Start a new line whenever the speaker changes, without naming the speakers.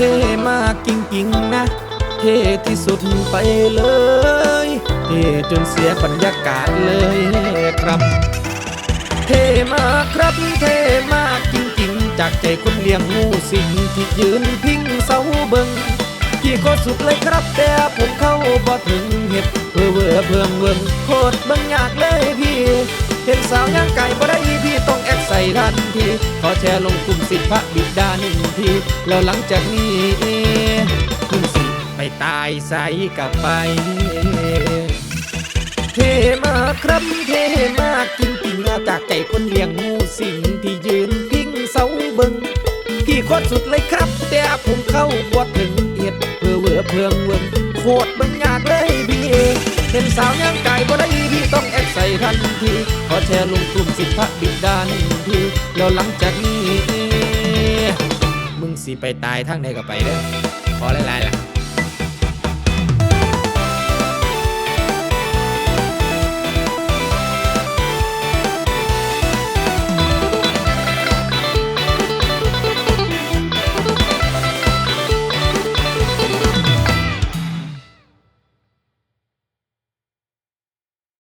เท่มากจริงๆนะ เท่ที่สุดไปเลย เท่จนเสียบรรยากาศเลยครับ เท่มากครับเท่มากจริงๆ จากใจคนเลี้ยงงูสิงที่ยืนพิงเสาเบิงพี่ก็สุดเลยครับแต่ผมเข้าบ่ถึงเห็ดเพื่อเวอเพิ่งเวิงโคตรเบิ่งยากเลยพี่ เห็นสาวย่างไก่บ่ได้ ทันที ขอแชร์ลงกลุ่มสิทธิพระบิดาหนึ่งที แล้วหลังจากนี้คุณสิไปตายใส่กลับไป เทมาครับเทมากจริงมาจากใจคนเลี้ยงงูสิงที่ยืนพิงเสาเบิงพี่โคตรสุดเลยครับ แต่ผมเข้าบวดถึงเอ็ดเพื่อเวอเพื่องเวิงโคตรเบิ่งยากเลยพี่เห็นสาวย่างไก่บ่ได้ ทันทีขอแชร์ลงกลุ่มสิทธิพระบิดาหนึ่งทีแล้วหลังจากนี้ มึงสิไปตายทางไหนก็ไปเด้อ